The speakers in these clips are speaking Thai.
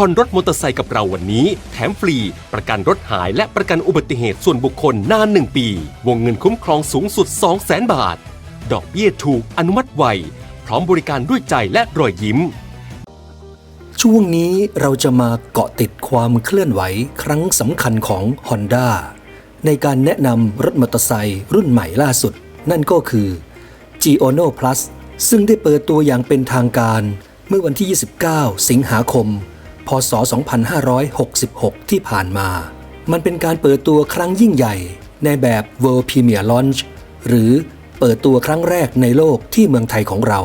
ผ่อนรถมอเตอร์ไซค์กับเราวันนี้ แถมฟรี ประกันรถหายและประกันอุบัติเหตุส่วนบุคคลนาน 1 ปี วงเงินคุ้มครองสูงสุด 200,000 บาท ดอกเบี้ยถูกอนุมัติไว พร้อมบริการด้วยใจและรอยยิ้ม ช่วงนี้เราจะมาเกาะติดความเคลื่อนไหวครั้งสำคัญของ Honda ในการแนะนำรถมอเตอร์ไซค์รุ่นใหม่ล่าสุด นั่นก็คือ g i o n o Plus ซึ่งได้เปิดตัวอย่างเป็นทางการเมื่อวันที่ 29 สิงหาคม พศ 2566 ที่ผ่านมา มันเป็นการเปิดตัวครั้งยิ่งใหญ่ ในแบบ World Premier Launch หรือเปิดตัวครั้งแรกในโลกที่เมืองไทยของเรา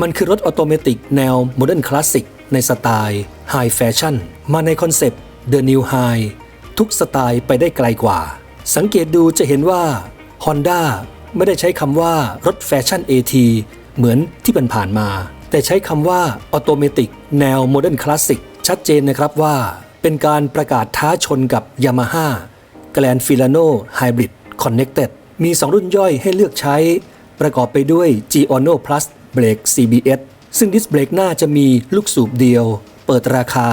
มันคือรถออโตเมติกแนวโมเดิร์นคลาสสิกในสไตล์ High Fashion มาในคอนเซปต์ The New High ทุกสไตล์ไปได้ไกลกว่า สังเกตดูจะเห็นว่า Honda ไม่ได้ใช้คำว่ารถแฟชั่น AT เหมือนที่ผ่านมา แต่ใช้คำว่าออโตเมติกแนวโมเดิร์นคลาสสิก ชัดเจนนะครับว่าเป็นการประกาศท้าชนกับ Yamaha Grand Filano Hybrid Connected มี 2 รุ่นย่อยให้เลือกใช้ ประกอบไปด้วย g o n o Plus Brake CBS ซึ่งดิสเบรกหน้าจะมีลูกสูบเดียว เปิดราคา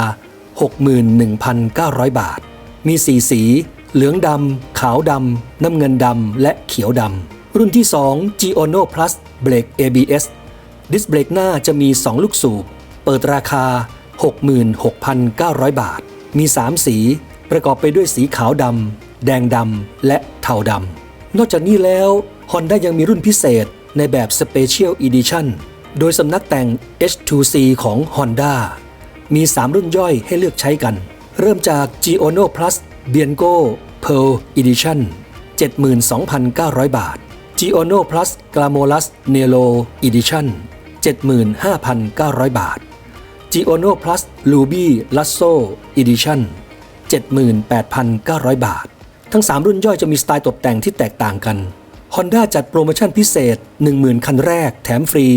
61,900 บาท มีสีสี เหลืองดำ ขาวดำ น้ำเงินดำ และเขียวดำ รุ่นที่ 2 g o n o Plus Brake ABS ดิสเบรกหน้าจะมี 2 ลูกสูบ เปิดราคา 66,900 บาท มี 3 สี ประกอบไปด้วยสีขาวดำ แดงดำ และเทาดำ นอกจากนี้แล้ว Honda ยังมีรุ่นพิเศษในแบบ Special Edition โดยสำนักแต่ง H2C ของ Honda มี 3 รุ่นย่อยให้เลือกใช้กัน เริ่มจาก g i o n o Plus Bianco Pearl Edition 72,900 บาท g i o n o Plus Glamorous Nero Edition 75,900 บาท g i o n o Plus Ruby Lasso Edition 78,900 บาท ทั้ง 3 รุ่นย่อยจะมีสไตล์ตกแต่งที่แตกต่างกัน Honda จัดโปรโมชั่นพิเศษ 10,000 คันแรก แถมฟรี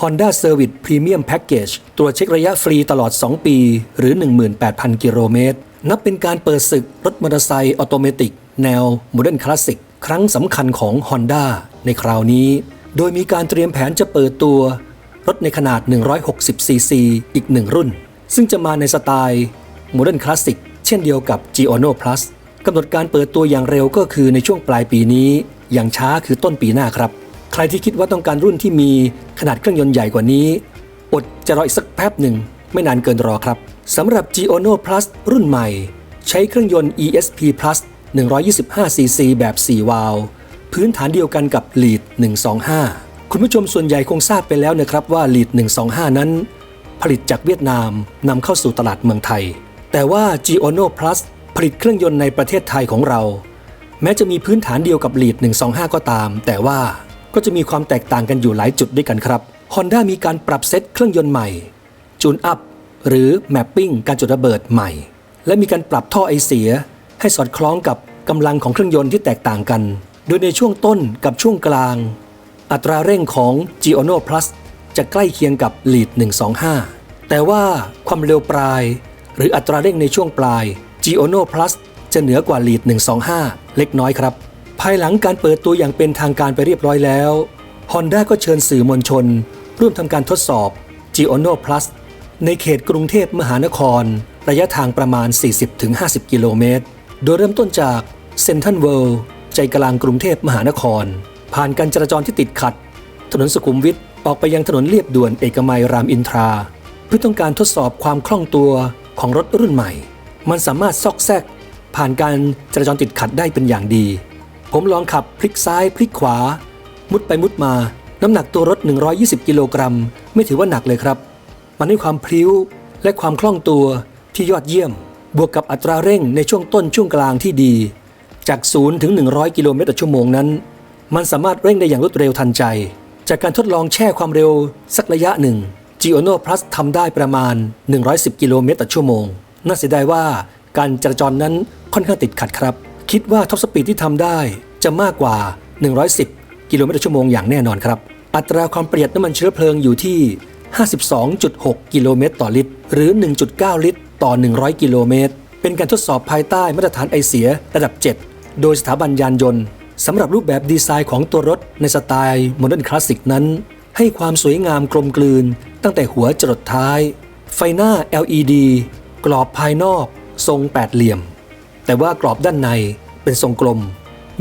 Honda Service Premium Package ตรวจเช็คระยะฟรีตลอด 2 ปี หรือ 18,000 กิโลเมตร นับเป็นการเปิดศึกรถมอเตอร์ไซค์ออโตเมติก แนวโมเดิร์นคลาสสิกครั้งสำคัญของ Honda ในคราวนี้ โดยมีการเตรียมแผนจะเปิดตัว รถในขนาด 160cc อีกหนึ่งรุ่น ซึ่งจะมาในสไตล์โมเดิร์นคลาสสิกเช่นเดียวกับ g i o n o Plus กำหนดการเปิดตัวอย่างเร็วก็คือในช่วงปลายปีนี้ อย่างช้าคือต้นปีหน้าครับ ใครที่คิดว่าต้องการรุ่นที่มีขนาดเครื่องยนต์ใหญ่กว่านี้ อดจะรออีกสักแป๊บหนึ่ง ไม่นานเกินรอครับสำหรับ g i o n o Plus รุ่นใหม่ ใช้เครื่องยนต์ ESP Plus 125cc แบบ 4 วาล์วพื้นฐานเดียวกันกับ Lead 125 คุณผู้ชมส่วนใหญ่คงทราบไปแล้วนะครับว่า Lead 125 นั้น ผลิตจากเวียดนามนำเข้าสู่ตลาดเมืองไทย แต่ว่า g i o n o Plus ผลิตเครื่องยนต์ในประเทศไทยของเรา แม้จะมีพื้นฐานเดียวกับ Lead 125 ก็ตาม แต่ว่าก็จะมีความแตกต่างกันอยู่หลายจุดด้วยกันครับ Honda มีการปรับเซตเครื่องยนต์ใหม่จูนอัพหรือแมปปิ้งการจุดระเบิดใหม่ และมีการปรับท่อไอเสีย ให้สอดคล้องกับกำลังของเครื่องยนต์ที่แตกต่างกัน โดยในช่วงต้นกับช่วงกลาง อัตราเร่งของ g i o n o Plus จะใกล้เคียงกับ Lead 125 แต่ว่าความเร็วปลาย หรืออัตราเร่งในช่วงปลาย g i o n o Plus จะเหนือกว่า Lead 125 เล็กน้อยครับ ภายหลังการเปิดตัวอย่างเป็นทางการไปเรียบร้อยแล้ว Honda ก็เชิญสื่อมวลชน ร่วมทำการทดสอบ g i o n o Plus ในเขตกรุงเทพมหานคร ระยะทางประมาณ 40-50 กิโลเมตร โดยเริ่มต้นจากเซนทันเวิลด์ใจกลางกรุงเทพมหานคร ผ่านการจราจรที่ติดขัด ถนนสุขุมวิทออกไปยังถนนเลียบด่วนเอกมัยรามอินทรา เพื่อต้องการทดสอบความคล่องตัวของรถรุ่นใหม่ มันสามารถซอกแซก ผ่านการจราจรติดขัดได้เป็นอย่างดี ผมลองขับพลิกซ้ายพลิกขวา มุดไปมุดมา น้ำหนักตัวรถ 120 กิโลกรัม ไม่ถือว่าหนักเลยครับ มันให้ความพลิ้วและความคล่องตัวที่ยอดเยี่ยม บวกกับอัตราเร่งในช่วงต้นช่วงกลางที่ดี จาก 0 ถึง 100 กิโลเมตรต่อชั่วโมงนั้น มันสามารถเร่งได้อย่างรวดเร็วทันใจ จากการทดลองแช่ความเร็วสักระยะหนึ่ง g i o n o Plus ทำได้ประมาณ 110 กิโลเมตรต่อชั่วโมง น่าเสียดายว่าการจราจรนั้นค่อนข้างติดขัดครับ คิดว่าท็อปสปีดที่ทำได้จะมากกว่า 110 กิโลเมตรต่อชั่วโมงอย่างแน่นอนครับ อัตราความประหยัดน้ำมันเชื้อเพลิงอยู่ที่ 52.6 กิโลเมตรต่อลิตร หรือ 1.9 ลิตร ต่อ 100 กิโลเมตร เป็นการทดสอบภายใต้มาตรฐานไอเสียระดับ 7 โดยสถาบันยานยนต์ สำหรับรูปแบบดีไซน์ของตัวรถในสไตล์โมเดิร์นคลาสสิกนั้น ให้ความสวยงามกลมกลืน ตั้งแต่หัวจรดท้าย ไฟหน้า LED กรอบภายนอก ทรงแปดเหลี่ยม แต่ว่ากรอบด้านในเป็นทรงกลม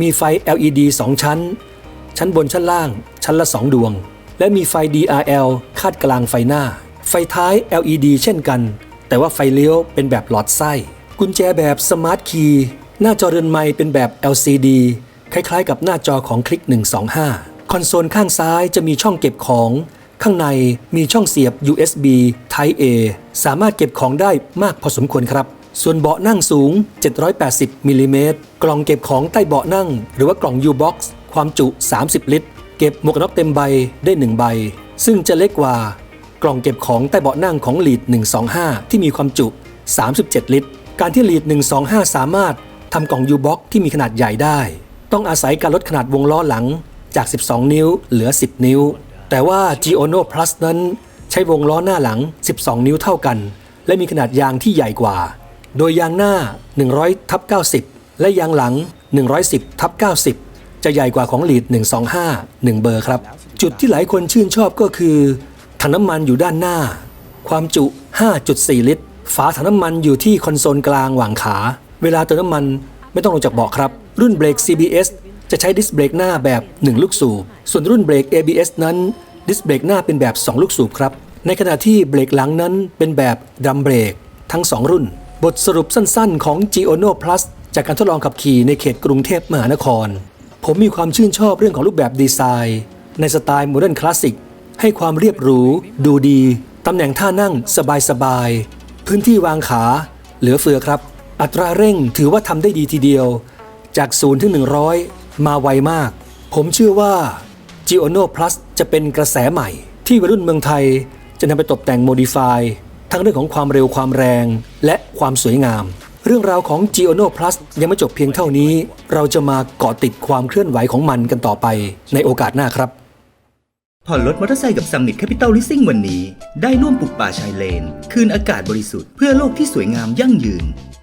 มีไฟ LED 2 ชั้น ชั้นบนชั้นล่าง ชั้นละ 2 ดวง และมีไฟ DRL คาดกลางไฟหน้า ไฟท้าย LED เช่นกัน แต่ว่าไฟเลี้ยวเป็นแบบหลอดไส้ กุญแจแบบ Smart Key หน้าจอเรือนไม้เป็นแบบ LCD คล้ายๆ กับหน้าจอของคลิก 125 คอนโซลข้างซ้ายจะมีช่องเก็บของ ข้างในมีช่องเสียบ USB Type A สามารถเก็บของได้มากพอสมควรครับ ส่วนเบาะนั่งสูง 780มิลลิเมตรกล่องเก็บของใต้เบาะนั่ง หรือว่ากล่อง U-Box ความจุ 30 ลิตร เก็บหมวกนน็อกเต็มใบได้ 1 ใบ ซึ่งจะเล็กกว่ากล่องเก็บของใต้เบาะนั่งของ Lead 125 ที่มีความจุ 37 ลิตร การที่ Lead 125 สามารถทำกล่อง U-Box ที่มีขนาดใหญ่ได้ ต้องอาศัยการลดขนาดวงล้อหลังจาก 12 นิ้วเหลือ 10 นิ้ว แต่ว่า Giono Plus นั้นใช้วงล้อหน้าหลัง 12 นิ้วเท่ากัน และมีขนาดยางที่ใหญ่กว่า โดยยางหน้า 100ทับ90 และยางหลัง 110ทับ90 จะใหญ่กว่าของ Lead 125 1 เบอร์ครับ จุดที่หลายคนชื่นชอบก็คือถังน้ำมันอยู่ด้านหน้า ความจุ 5.4 ลิตร ฝาถังน้ำมันอยู่ที่คอนโซลกลางหว่างขา เวลาเติมน้ำมันไม่ต้องลงจากเบาะครับ รุ่นเบรก CBS จะใช้ดิสเบรกหน้าแบบ 1 ลูกสูบ ส่วนรุ่นเบรก ABS นั้น ดิสเบรกหน้าเป็นแบบ 2 ลูกสูบครับ ในขณะที่เบรกหลังนั้นเป็นแบบดัมเบรกทั้ง 2 รุ่น บทสรุปสั้นๆ ของ Giono Plus จากการทดลองขับขี่ในเขตกรุงเทพมหานคร ผมมีความชื่นชอบเรื่องของรูปแบบดีไซน์ ในสไตล์โมเดิร์นคลาสสิกให้ความเรียบหรู ดูดี ตำแหน่งท่านั่งสบายๆพื้นที่วางขา เหลือเฟือครับ อัตราเร่งถือว่าทำได้ดีทีเดียว จาก0ถึง 100 มาไวมาก ผมเชื่อว่า Giono Plus จะเป็นกระแสใหม่ ที่วัยรุ่นเมืองไทยจะนำไปตกแต่งโมดิฟายทั้งเรื่องของความเร็วความแรง และความสวยงาม เรื่องราวของ Giono Plus ยังไม่จบเพียงเท่านี้ เราจะมาเกาะติดความเคลื่อนไหวของมันกันต่อไปในโอกาสหน้าครับผ่อนรถมอเตอร์ไซค์กับ Summit Capital Leasing วันนี้ ได้ร่วมปลูกป่าชายเลน คืนอากาศบริสุทธิ์เพื่อโลกที่สวยงามยั่งยืน